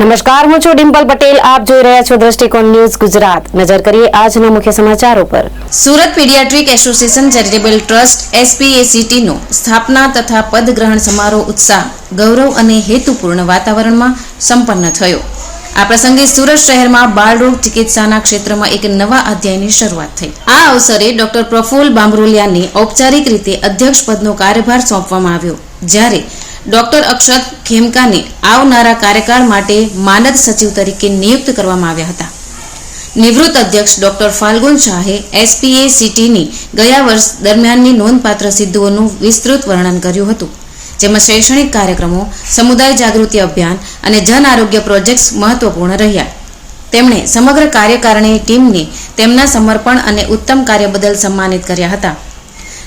નમસ્કાર, હું છું ડિમ્પલ પટેલ. આપ જોઈ રહ્યા છો દ્રષ્ટિકોણ ન્યૂઝ ગુજરાત. નજર કરીએ આજના મુખ્ય સમાચારો પર. Surat paediatric association charitable trust S P A C T નો સ્થાપના તથા પદગ્રહણ સમારોહ ઉત્સાહ, ગૌરવ અને હેતુપૂર્ણ વાતાવરણમાં સંપન્ન થયો. આ પ્રસંગે સુરત શહેરમાં બાળરોગ ચિકિત્સાના ક્ષેત્રમાં એક નવા અધ્યાયની શરૂઆત થઈ. આ અવસરે ડોક્ટર પ્રફુલ્લ બામરોલિયાને ઔપચારિક રીતે અધ્યક્ષ પદનો કાર્યભાર સોંપવામાં આવ્યો. જ્યારે ડોક્ટર અક્ષત ખેમકાને આવનારા કાર્યકાળ માટે માનદ સચિવ તરીકે નિયુક્ત કરવામાં આવ્યા હતા. નિવૃત્ત અધ્યક્ષ ડોક્ટર ફાલ્ગુન શાહે એસપીએ સિટીની ગયા વર્ષ દરમિયાનની નોંધપાત્ર સિદ્ધિઓનું વિસ્તૃત વર્ણન કર્યું હતું, જેમાં શૈક્ષણિક કાર્યક્રમો, સમુદાય જાગૃતિ અભિયાન અને જન આરોગ્ય પ્રોજેક્ટ્સ મહત્વપૂર્ણ રહ્યા. તેમણે સમગ્ર કાર્યકારિણી ટીમને તેમના સમર્પણ અને ઉત્તમ કાર્ય બદલ સન્માનિત કર્યા હતા.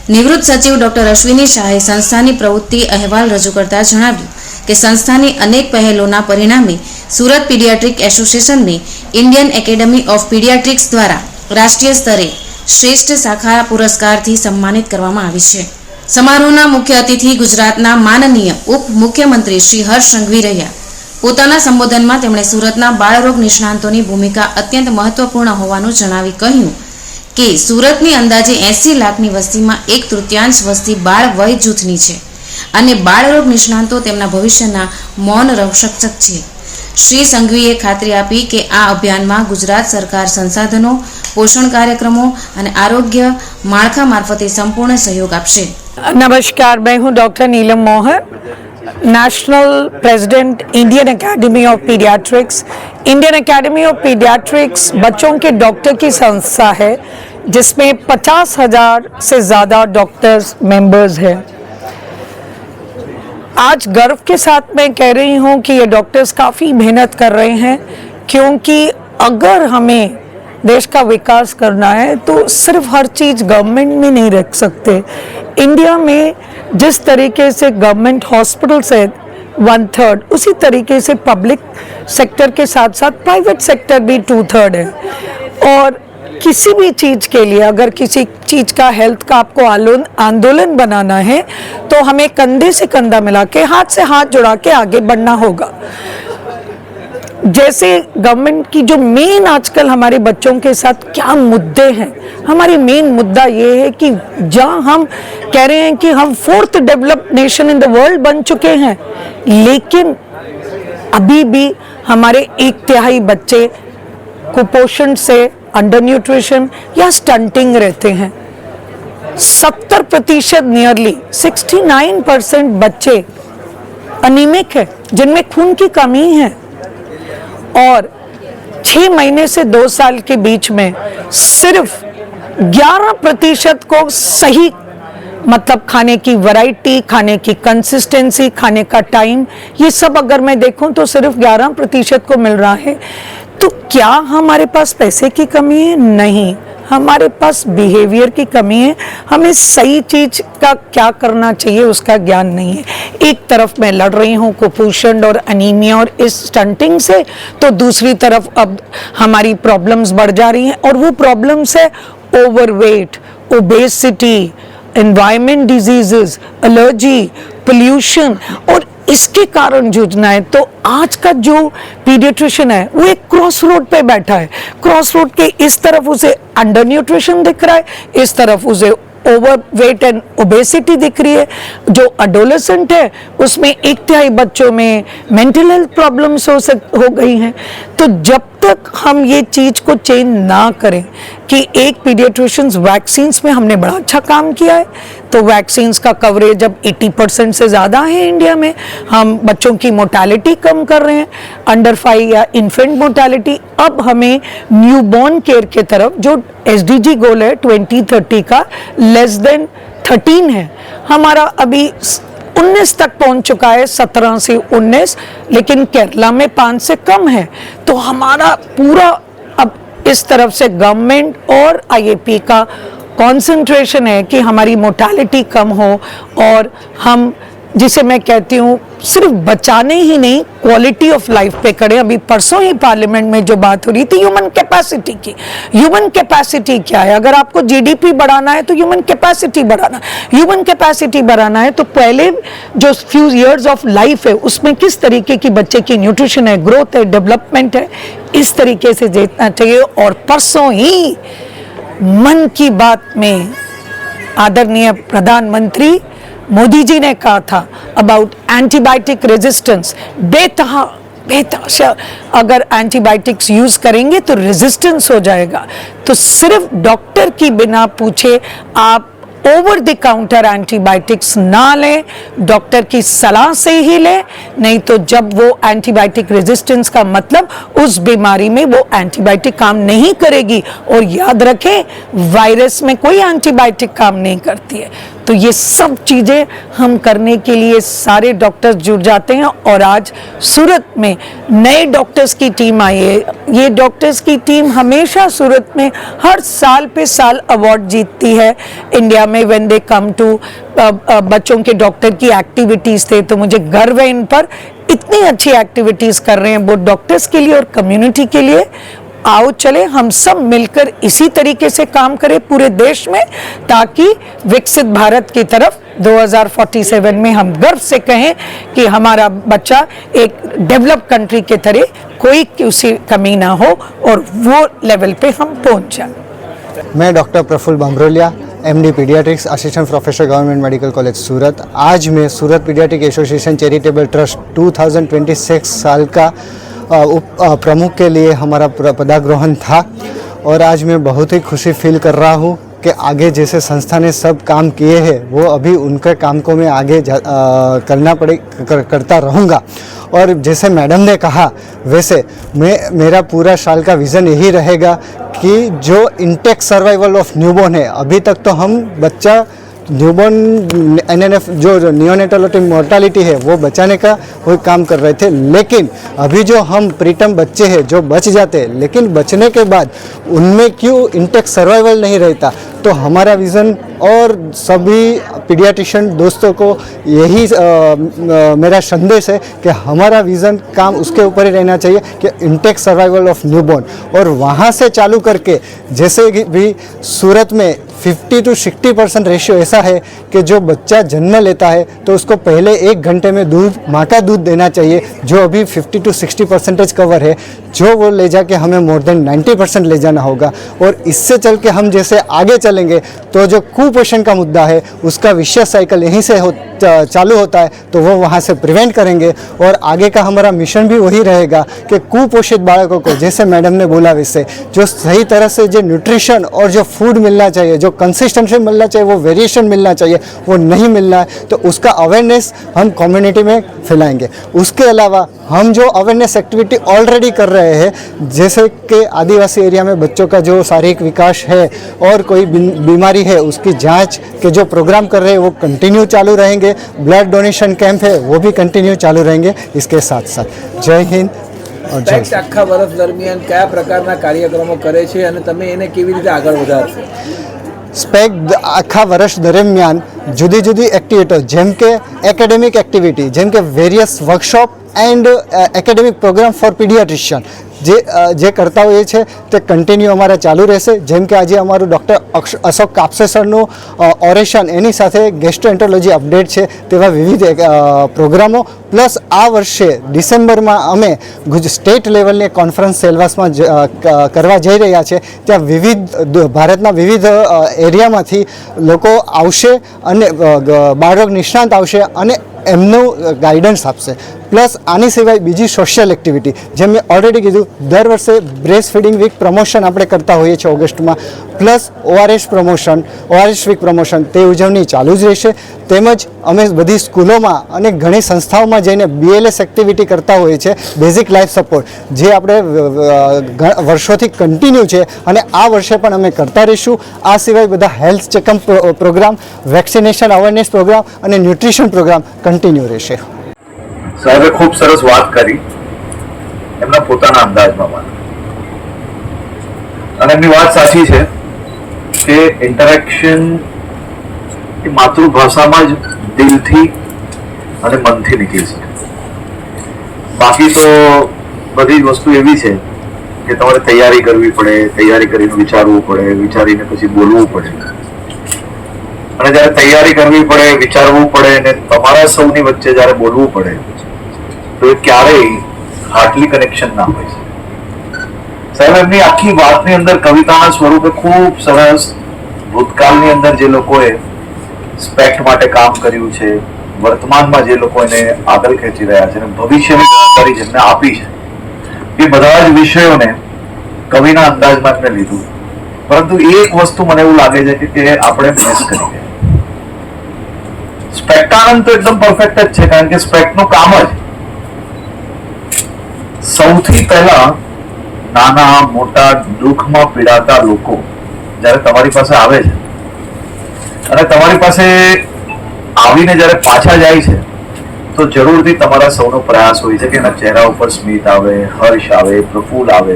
નિવૃત્ત સચિવ ડોક્ટર અશ્વિની શાહે સંસ્થાની પ્રવૃત્તિ અહેવાલ રજૂ કરતા જણાવ્યું કે સંસ્થાની અનેક પહેલોના પરિણામે સુરત પીડિયાટ્રિક એસોસિએશનને ઇન્ડિયન એકેડમી ઓફ પીડિયાટ્રિક્સ દ્વારા રાષ્ટ્રીય સ્તરે શ્રેષ્ઠ શાખા પુરસ્કારથી સન્માનિત કરવામાં આવી છે. સમારોહના મુખ્ય અતિથિ ગુજરાતના માનનીય ઉપ મુખ્યમંત્રી શ્રી હર્ષ સંઘવી રહ્યા. પોતાના સંબોધનમાં તેમણે સુરતના બાળરોગ નિષ્ણાંતોની ભૂમિકા અત્યંત મહત્વપૂર્ણ હોવાનું જણાવી કહ્યું કે સુરતની અંદાજે એંસી લાખની વસ્તીમાં એક તૃતીયાંશ વસ્તી બાળ વય જૂથની છે. અને બાળરોગ નિષ્ણાંતો તેમના ભવિષ્યના મૌન રક્ષક છે. શ્રી સંઘવીએ ખાતરી આપી કે આ અભિયાનમાં ગુજરાત સરકાર સંસાધનો, પોષણ કાર્યક્રમો અને આરોગ્ય માળખા મારફતે સંપૂર્ણ સહયોગ આપશે. નમસ્કાર, મેં હું doctor Neelam Mohan, national president, Indian academy of paediatrics Indian academy of paediatrics बच्चों के डॉक्टर की संस्था है, जिसमें पचास हज़ार से ज़्यादा डॉक्टर्स मेंबर्स हैं। आज गर्व के साथ मैं कह रही हूँ कि ये डॉक्टर्स काफ़ी मेहनत कर रहे हैं, क्योंकि अगर हमें देश का विकास करना है तो सिर्फ़ हर चीज़ गवर्नमेंट में नहीं रख सकते। इंडिया में जिस तरीके से गवर्नमेंट हॉस्पिटल्स है वन थर्ड उसी तरीके से पब्लिक सेक्टर के साथ साथ प्राइवेट सेक्टर भी टू थर्ड है। और किसी भी चीज़ के लिए, अगर किसी चीज़ का हेल्थ का आपको आंदोलन बनाना है तो हमें कंधे से कंधा मिला के, हाथ से हाथ जुड़ा के आगे बढ़ना होगा। जैसे गवर्नमेंट की जो मेन आजकल हमारे बच्चों के साथ क्या मुद्दे हैं? हमारी मेन मुद्दा ये है कि जहाँ हम कह रहे हैं कि हम fourth developed nation in the world बन चुके हैं, लेकिन अभी भी हमारे एक तिहाई बच्चे कुपोषण से अंडर न्यूट्रिशन या स्टंटिंग रहते हैं। सत्तर प्रतिशत नियरली 69 परसेंट बच्चे अनिमिक है, जिनमें खून की कमी है। और छह महीने से दो साल के बीच में सिर्फ़ 11 प्रतिशत को सही मतलब खाने की वैरायटी खाने की कंसिस्टेंसी खाने का टाइम ये सब अगर मैं देखूँ तो सिर्फ़ 11 प्रतिशत को मिल रहा है। तो क्या हमारे पास पैसे की कमी है? नहीं। हमारे पास बिहेवियर की कमी है। हमें सही चीज़ का क्या करना चाहिए उसका ज्ञान नहीं है। एक तरफ़ मैं लड़ रही हूँ कुपोषण और अनीमिया और इस स्टंटिंग से तो दूसरी तरफ़ अब हमारी प्रॉब्लम्स बढ़ जा रही हैं और वो प्रॉब्लम्स है overweight obesity environment diseases allergy pollution और इसके कारण जूझना है। तो आज का जो पीडियट्रिशियन है, वो एक क्रॉस रोड पे बैठा है। क्रॉस रोड के इस तरफ़ उसे अंडर न्यूट्रिशन दिख रहा है, इस तरफ़ उसे ओवर वेट एंड ओबेसिटी दिख रही है। जो अडोलेसेंट है, उसमें एक तिहाई बच्चों में मेंटल हेल्थ प्रॉब्लम्स हो सक, हो गई हैं। तो जब तक हम ये चीज़ को चेंज ना करें कि एक पीडियाट्रिशियंस वैक्सीन्स में हमने बड़ा अच्छा काम किया है। तो वैक्सीन्स का कवरेज अब 80 परसेंट से ज़्यादा है इंडिया में। हम बच्चों की मोटालिटी कम कर रहे हैं अंडर फाइव या इन्फेंट मोटालिटी अब हमें न्यूबॉर्न केयर के तरफ़, जो एस गोल है 2030 का लेस देन 13 है। हमारा अभी 19 तक पहुँच चुका है 17 से 19 लेकिन केरला में पाँच से कम है। तो हमारा पूरा अब इस तरफ़ से गवर्नमेंट और आईएपी का कंसंट्रेशन है कि हमारी मोटालिटी कम हो और हम जिसे मैं कहती हूँ, सिर्फ़ बचाने ही नहीं क्वालिटी ऑफ़ लाइफ पे करें अभी परसों ही पार्लियामेंट में जो बात हो रही थी ह्यूमन कैपेसिटी की। ह्यूमन कैपेसिटी क्या है? अगर आपको जीडीपी बढ़ाना है तो ह्यूमन कैपेसिटी बढ़ाना। ह्यूमन कैपेसिटी बढ़ाना है तो पहले जो फ्यू इयर्स ऑफ़ लाइफ है, उसमें किस तरीके की बच्चे की न्यूट्रिशन है ग्रोथ है डेवलपमेंट है, इस तरीके से देखना चाहिए। और परसों ही मन की बात में आदरणीय प्रधानमंत्री मोदी जी ने कहा था अबाउट एंटीबायोटिक रेजिस्टेंस बेतहा बेतहाशा अगर एंटीबायोटिक्स यूज़ करेंगे तो रेजिस्टेंस हो जाएगा। तो सिर्फ़ डॉक्टर की बिना पूछे आप ओवर द काउंटर एंटीबायोटिक्स ना लें डॉक्टर की सलाह से ही लें, नहीं तो जब वो एंटीबायोटिक रेजिस्टेंस का मतलब उस बीमारी में वो एंटीबायोटिक काम नहीं करेगी। और याद रखें वायरस में कोई एंटीबायोटिक काम नहीं करती है। तो ये सब चीज़ें हम करने के लिए सारे डॉक्टर्स जुड़ जाते हैं और आज सूरत में नए डॉक्टर्स की टीम आई है। ये डॉक्टर्स की टीम हमेशा सूरत में हर साल पे साल अवार्ड जीतती है। इंडिया में व्हेन दे कम टू बच्चों के डॉक्टर की एक्टिविटीज़ थे तो मुझे गर्व है इन पर। इतनी अच्छी एक्टिविटीज़ कर रहे हैं वो डॉक्टर्स के लिए और कम्युनिटी के लिए। आओ चले, हम सब मिलकर इसी तरीके से काम करें पूरे देश में, ताकि विकसित भारत की तरफ़ 2047 में हम गर्व से कहें कि हमारा बच्चा एक डेवलप कंट्री के तरह कोई किसी कमी ना हो और वो लेवल पे हम पहुँच जाए। मैं doctor Praful M D paediatrics assistant professor government medical college Surat. आज मैं Surat paediatric association charitable trust 2026 साल का उप प्रमुख के लिए हमारा पदाग्रहण था। और आज मैं बहुत ही खुशी फील कर रहा हूँ कि आगे जैसे संस्था ने सब काम किए हैं वो अभी उनके काम को मैं आगे जा- अ, करना पड़े कर, करता रहूँगा। और जैसे मैडम ने कहा वैसे मैं मेरा पूरा साल का विज़न यही रहेगा कि जो इंटेक सर्वाइवल ऑफ़ न्यूबॉर्न है अभी तक तो हम बच्चा न्यूबॉर्न एफ़ जो न्योनेटल मोर्टालिटी है, वो बचाने का कोई काम कर रहे थे। लेकिन अभी जो हम प्रीटम बच्चे हैं, जो बच जाते हैं, लेकिन बचने के बाद उनमें क्यों इंटेक्स सर्वाइवल नहीं रहता? तो हमारा विज़न और सभी पीडियाट्रिशियन दोस्तों को यही अ, अ, मेरा संदेश है कि हमारा विज़न काम उसके ऊपर ही रहना चाहिए कि इंटेक सर्वाइवल ऑफ़ न्यूबॉर्न और वहाँ से चालू करके जैसे भी सूरत में 50 टू 60 परसेंट रेशियो ऐसा है कि जो बच्चा जन्म लेता है तो उसको पहले एक घंटे में दूध माँ का दूध देना चाहिए जो अभी 50 टू 60 परसेंटेज कवर है जो वो ले जाके हमें मोर देन 90 परसेंट ले जाना होगा। और इससे चल के हम जैसे आगे चलेंगे तो जो कुपोषण का मुद्दा है उसका विशेष साइकिल यहीं से हो चालू होता है तो वो वहाँ से प्रिवेंट करेंगे। और आगे का हमारा मिशन भी वही रहेगा कि कुपोषित बालकों को, जैसे मैडम ने बोला वैसे, जो सही तरह से जो न्यूट्रिशन और जो फ़ूड मिलना चाहिए, जो कंसिस्टेंसी मिलना चाहिए, वो वेरिएशन मिलना चाहिए, वो नहीं मिलना है तो उसका अवेयरनेस हम कम्युनिटी में फैलाएँगे। उसके अलावा हम जो अवेयरनेस एक्टिविटी ऑलरेडी कर रहे हैं, जैसे कि आदिवासी एरिया में बच्चों का जो शारीरिक विकास है, और कोई बीमारी है, उसकी जाँच के जो प्रोग्राम कर रहे हैं, वो कंटिन्यू चालू रहेंगे। ब्लड डोनेशन कैंप है वो भी कंटिन्यू चालू रहेंगे इसके साथ साथ जय हिंद और जय સ્પેક્ટ આખા વર્ષ દરમિયાન કયા પ્રકારના કાર્યક્રમો કરે છે અને તમે એને કેવી રીતે આગળ વધારશો સ્પેક આખા વર્ષ દરમિયાન જુદી જુદી એક્ટિવિટીઓ જેમ કે એકેડેમિક એક્ટિવિટી જેમ કે various workshop and academic programme for paediatrician જે જે કરતા હોઈએ છે, તે કન્ટિન્યુ અમારા ચાલુ રહેશે. જેમ કે આજે અમારું ડૉક્ટર અશોક કાપસે સરનું ઓરેશન એની સાથે ગેસ્ટ્રોએન્ટરોલોજી અપડેટ છે, તેવા વિવિધ પ્રોગ્રામો. પ્લસ આ વર્ષે ડિસેમ્બરમાં અમે ગુજ સ્ટેટ લેવલની કોન્ફરન્સ સેલવાસમાં કરવા જઈ રહ્યા છે. ત્યાં વિવિધ ભારતના વિવિધ એરિયામાંથી લોકો આવશે અને બાળક નિષ્ણાંત આવશે અને એમનું ગાઈડન્સ આપશે. પ્લસ આની સિવાય બીજી સોશિયલ એક્ટિવિટી જેમ મેં ઓલરેડી કીધું, દર વર્ષે બ્રેસ્ટ ફીડિંગ વીક પ્રમોશન આપણે કરતા હોઈએ છીએ ઓગસ્ટમાં. Plus ORS promotion ORS week promotion તે ઉજવણી ચાલુ જ રહેશે. તેમજ અમે બધી સ્કૂલોમાં અને ઘણી સંસ્થાઓમાં જઈને બીએલએસ એક્ટિવિટી કરતા હોઈએ છીએ બેઝિક લાઈફ સપોર્ટ જે આપણે વર્ષોથી કન્ટિન્યુ છે અને આ વર્ષે પણ અમે કરતા રહીશું. આ સિવાય બધા health checkup programme vaccination awareness programme અને ન્યુટ્રિશન પ્રોગ્રામ કન્ટિન્યુ રહેશે. સાહેબે ખૂબ સરસ વાત કરી. એમના પોતાના અંદાજમાં વાત. અને એમની વાત સાચી છે કે ઇન્ટરેક્શન એ માતૃભાષામાં જ દિલથી અને મનથી નીકળી શકે. બાકી તો બધી જ વસ્તુ એવી છે કે તમારે તૈયારી કરવી પડે, તૈયારી કરીને વિચારવું પડે, વિચારીને પછી બોલવું પડે. અને જ્યારે તૈયારી કરવી પડે, વિચારવું પડે અને તમારા સૌની વચ્ચે જ્યારે બોલવું પડે તો ક્યારેય હાર્ટલી કનેક્શન ના હોય. સાહેબ, એમની આખી વાતની અંદર કવિતાના સ્વરૂપે ખૂબ સરસ ભૂતકાળની અંદર જે લોકોએ સ્પેક્ટ માટે કામ કર્યું છે, વર્તમાનમાં જે લોકો એને આગળ ખેંચી રહ્યા છે ભવિષ્યની જાણકારી જેમને આપી છે, એ બધા જ વિષયોને કવિના અંદાજમાં એમને લીધું. પરંતુ એક વસ્તુ મને એવું લાગે છે કે આપણે મિસ કરી ગયા. સ્પેક્ટાનંદ તો એકદમ પરફેક્ટ જ છે, કારણ કે સ્પેક્ટનું કામ જ સૌથી પહેલા નાના, મોટા, દુઃખમાં પીડાતા લોકો જ્યારે તમારી પાસે આવે છે અને તમારી પાસે આવીને જ્યારે પાછા જાય છે, તો જરૂરથી તમારા સૌનો પ્રયાસ હોય છે કે એના ચહેરા ઉપર સ્મિત આવે, હર્ષ આવે પ્રફુલ આવે.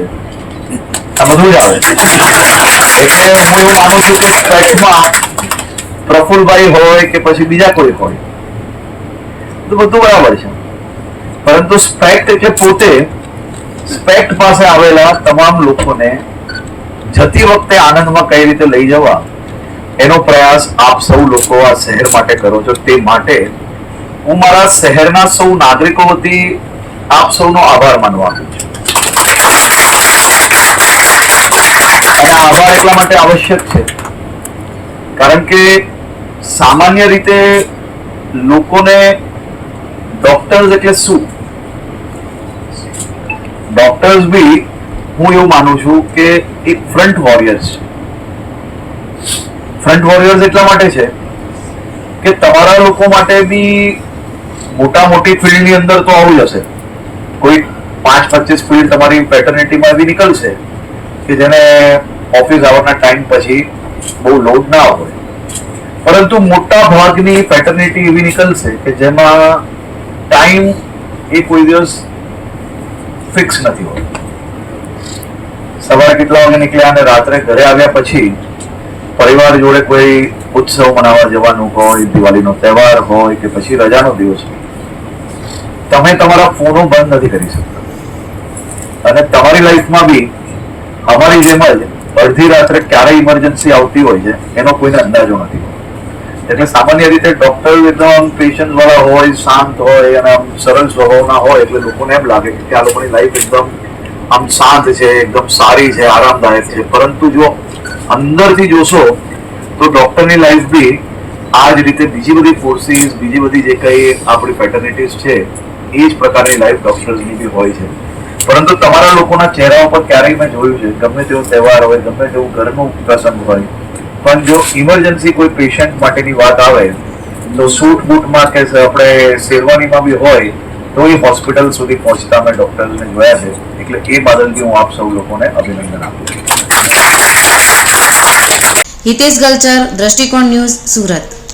આ બધું જ આવે એટલે હું એવું માનું છું કે સ્પેક્ટમાં પ્રફુલભાઈ હોય કે પછી બીજા કોઈ હોય, તો બધું બરાબર છે. પરંતુ સ્પેક્ટ એટલે પોતે સ્પેક્ટ પાસે આવેલા તમામ લોકોને જતી વખતે આનંદમાં કઈ રીતે લઈ જવા, એનો પ્રયાસ આપ સૌ લોકો આ શહેર માટે કરો છો. તે માટે હું મારા શહેરના સૌ નાગરિકો વતી આપ સૌનો આભાર માનવા છું. અને આભાર એટલા માટે આવશ્યક છે, કારણ કે સામાન્ય રીતે લોકોને ડોક્ટર્સ એટલે શું? ડોક્ટર્સ બી હું એવું માનું છું કે એક ફ્રન્ટ વોરિયર્સ છે. ફ્રન્ટ વોરિયર્સ એટલા માટે છે કે તમારા લોકો માટે બી મોટા મોટી ફિલ્ડની અંદર તો આવું જ હશે. કોઈ પાંચ પચીસ ફિલ્ડ તમારી પેટર્નિટીમાં બી નીકળશે કે જેને ઓફિસ આવવાના ટાઈમ પછી બહુ લોડ ના હોય. પરંતુ મોટા ભાગની પેટર્નિટી એવી નીકળશે કે જેમાં ટાઈમ એ કોઈ દિવસ ફિક્સ નથી હોતું. સવારે કેટલા વાગે નીકળ્યા અને રાત્રે ઘરે આવ્યા પછી પરિવાર જોડે કોઈ ઉત્સવ મનાવવા જવાનું હોય, દિવાળીનો તહેવાર હોય કે પછી રજાનો દિવસ હોય, તમે તમારા ફોનો બંધ નથી કરી શકતા. અને તમારી લાઈફમાં બી અમારી જેમ જ અડધી રાત્રે ક્યારે ઇમરજન્સી આવતી હોય છે, એનો કોઈને અંદાજો નથી એટલે સામાન્ય રીતે ડોક્ટર એકદમ પેશન્ટ વાળા હોય, શાંત હોય અને આમ સરળ સ્વભાવના હોય એટલે લોકોને એમ લાગે કે આ લોકોની લાઈફ એકદમ આમ શાંત છે, એકદમ સારી છે, આરામદાયક છે. પરંતુ જો અંદરથી જોશો, તો ડોક્ટરની લાઈફ બી આ જ રીતે બીજી બધી ફોર્સિસ બીજી બધી જે કઈ આપણી ફેટર્નિટીઝ છે, એ જ પ્રકારની લાઈફ ડોક્ટર્સની બી હોય છે. પરંતુ તમારા લોકોના ચહેરા ઉપર ક્યારેય મેં જોયું છે. ગમે તેવો તહેવાર હોય, ગમે તેવું ઘરનું પ્રસંગ હોય પણ જો ઇમરજન્સી કોઈ પેશન્ટ માટેની વાત આવે, તો સૂટ બૂટમાં કે આપણે શેરવાનીમાં બી હોય, તો એ હોસ્પિટલ સુધી પહોંચતા મેં ડોક્ટર્સને જોયા છે. એટલે એ બાદલથી હું આપ સૌ લોકોને અભિનંદન આપું છું. હિતેશ ગલચર, દ્રષ્ટિકોણ ન્યૂઝ સુરત.